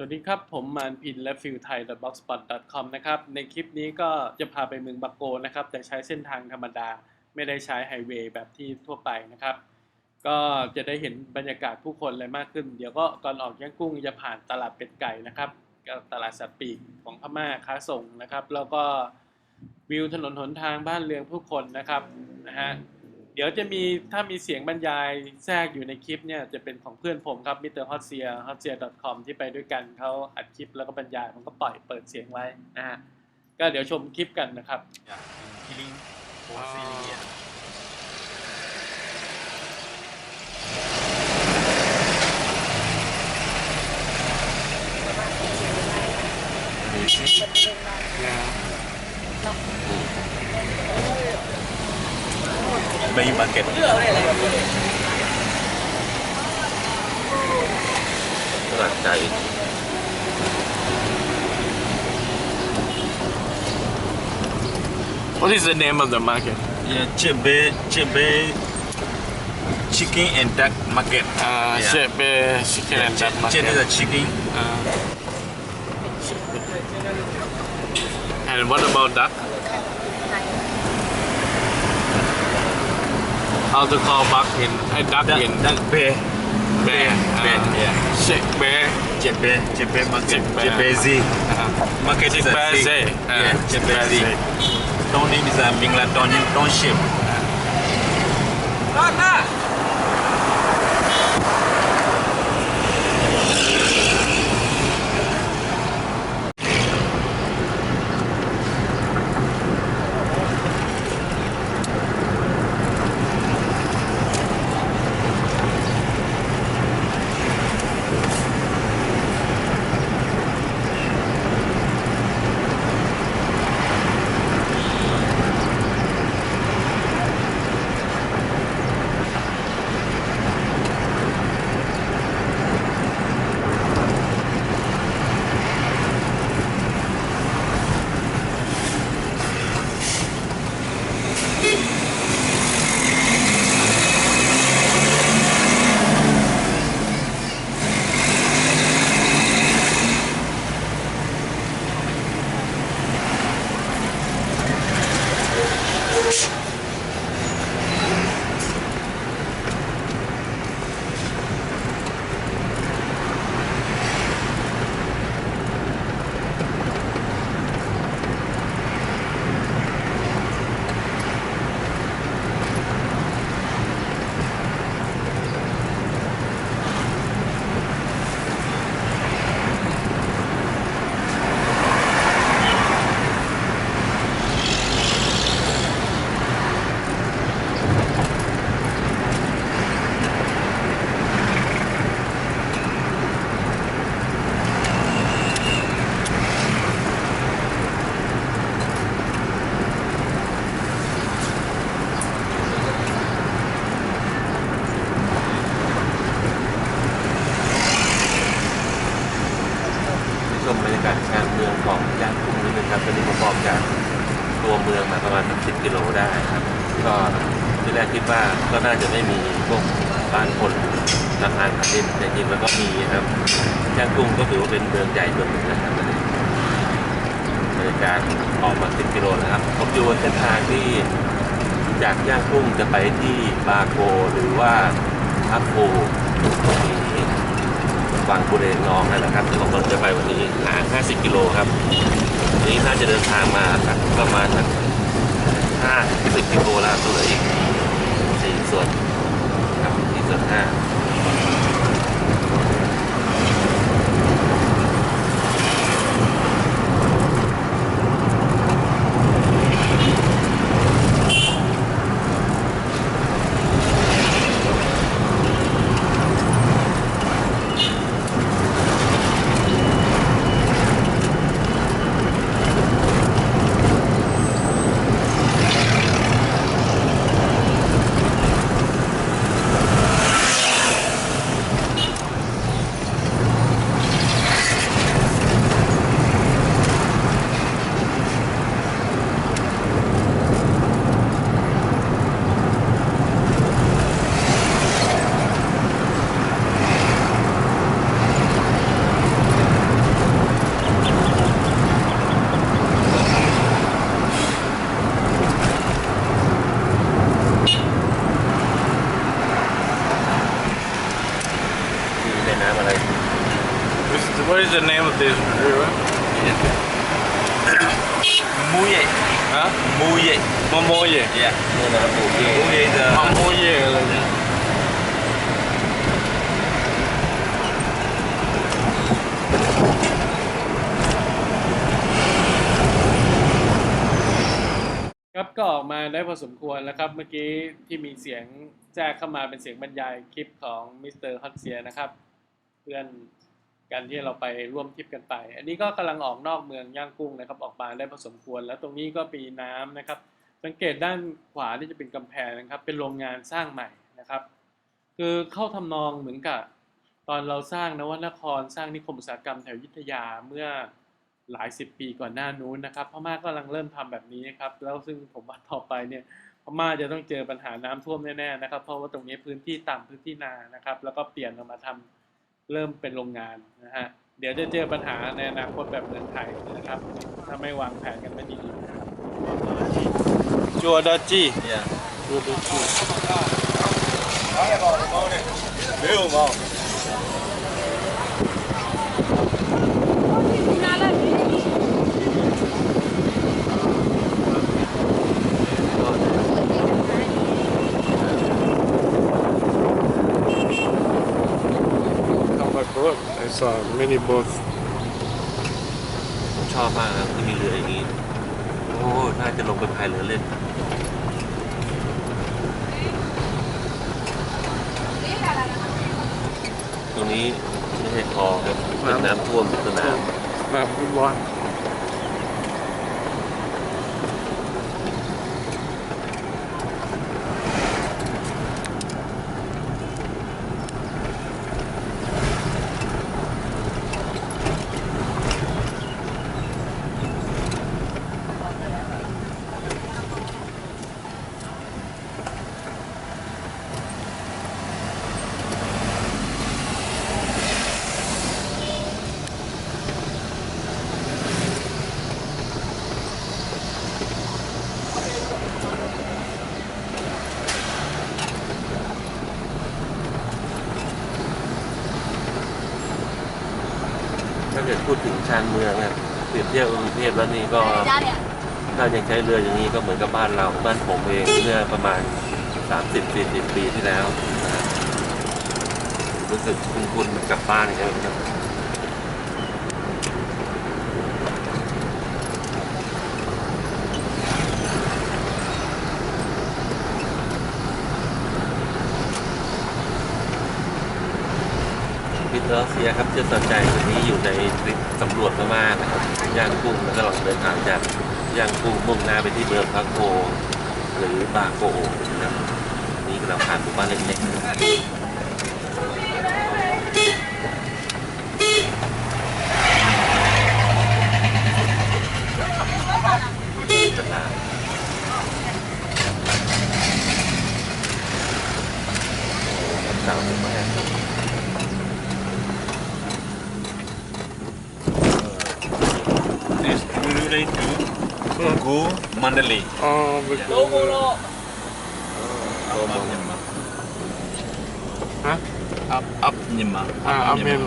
สวัสดีครับ ผมมานพินและฟิลไทย blogspot com นะครับ ในคลิปนี้ก็จะพาไปเมืองบักโกนะครับ แต่ใช้เส้นทางธรรมดา ไม่ได้ใช้ไฮเวย์แบบที่ทั่วไปนะครับ ก็จะได้เห็นบรรยากาศผู้คนอะไรมากขึ้น เดี๋ยวก็ก่อนออกย่างกุ้งจะผ่านตลาดเป็ดไก่นะครับตลาดสัตว์ปีกของพม่าค้าส่งนะครับ แล้วก็วิวถนนหนทางบ้านเรือนผู้คนนะครับนะฮะ ดี๋ยวจะมีถ้ามีเสียงบรรยายแทรกอยู่ในคลิปเนี่ยจะเป็นของเพื่อนผมครับมิสเตอร์ฮอตเซียฮอตเซีย .com ที่ไปด้วยกันเขาอัดคลิปแล้วก็บรรยายผมก็ปล่อยเปิดเสียงไว้นะฮะก็เดี๋ยวชมคลิปกันนะครับ Yeah, in killing for Syria. Main market. ตล Bayu Market. What is the name of the market? Yeah, Chebe, Chebe Chicken and Duck Market. Uh, yeah. Chebe Chicken yeah, and Duck Market. Chebe the chicken. Uh, and what about duck? how to call buck in a duck, duck in duck bear. Bear bear, bear. Uh, yeah. shit bear. Jebe jebe makan jebezi makan jebezi yeah jebezi don't name is a mingla don't name don't ship. Uh-huh. ช มบรรยากาศชานเมืองของย่างกุ้งนี้นะครับตอนนี้ผมออกจากตัวเมืองมาประมาณสิบกิโลได้ครับ ก็ที่แรกคิดว่าก็น่าจะไม่มีพวกบ้านคนราคาขาดินแต่จริงแล้วก็มีครับย่างกุ้งก็ถือว่าเป็นเมืองใหญ่เมืองหนึ่งนะครับตอนนี้บรรยากาศออกมาสิบกิโลแล้วครับ ผมอยู่บนเส้นทางที่จากย่างกุ้งจะไปที่บาโกหรือว่าทับโพ ที่บางบุเรงองนั่นแหละครับที่ผมต้นจะไปวันนี้ห่าง50 กิโลครับวันนี้น่าจะเดินทางมาสักประมาณสัก50กิโลแล้วตัวเลืออีก4ส่วนครับ4ส่วน5 เ is what is the name of this river Muye. ฮะ Muye. มะโมเย่ Yeah. นี่นะครับโอเค Muye is มะ the โมเย่อะไรเนี่ย ครับก็ออกมาได้พอสมควรแล้วครับเมื่อกี้ที่มีเสียงแจ้งเข้ามาเป็นเสียงบรรยายคลิปของมิสเตอร์ฮอตเซียนะครับเพื่อนกันที่เราไปร่วมทริปกันไป อันนี้ก็กำลังออกนอกเมืองย่างกุ้งนะครับ ออกมาได้พอสมควร แล้วตรงนี้ก็มีน้ำนะครับ สังเกตด้านขวาที่จะเป็นกำแพงนะครับ เป็นโรงงานสร้างใหม่นะครับ คือเข้าทำนองเหมือนกับตอนเราสร้างนวนครสร้างนิคมอุตสาหกรรมแถวยุทธยาเมื่อหลายสิบปีก่อนหน้านู้นนะครับพม่ากำลังเริ่มทำแบบนี้ครับ แล้วซึ่งผมว่าต่อไปเนี่ยพม่าจะต้องเจอปัญหาน้ำท่วมแน่ๆนะครับ เพราะว่าตรงนี้พื้นที่ต่ำพื้นที่นานะครับ แล้วก็เปลี่ยนออกมาทำ เริ่มเป็นโรงงานนะฮะเดี๋ยวจะเจอปัญหาในอนาคตแบบเมืองไทยนะครับ ถ้าไม่วางแผนกันไม่ดีๆนะครับจัวดาจี yeah. จัวดาจี Come by boat. I saw many boats. ผมชอบมากครับที่มีเรืออย่างนี้ โอ้ น่าจะลงไปพายเรือเล่น ตรงนี้ไม่ใช่คลองครับเป็นน้ำท่วมสนามน้ำฟุตบอล ชานเมืองนะเปรียบเทียบกรุงเทพแล้วนี่ก็ถ้ายังใช้เรืออย่างนี้ก็เหมือนกับบ้านเราบ้านผมเองเมื่อประมาณ 30-40 ปีที่แล้ว รู้สึกคุ้นๆเหมือนกลับบ้านอย่างเงี้ยครับ พิทเตอร์เซียครับเชื่สนใจวันนี้อยู่ในทริปสำรวจพม่านะครับย่างกุ้งแล้วก็เราเดินทางจากย่างกุ้งมุ่งหน้าไปที่เมืองพักโกหรือบาโกโอนะครับนี่เราผ่านหมู่บ้านเล็กๆนะครับตลาดเก่ามาก This we relate to go Mandalay. อ๋อไปโลโกโล Up Myanmar. ฮะ Up up Myanmar. อ่าเอาเมน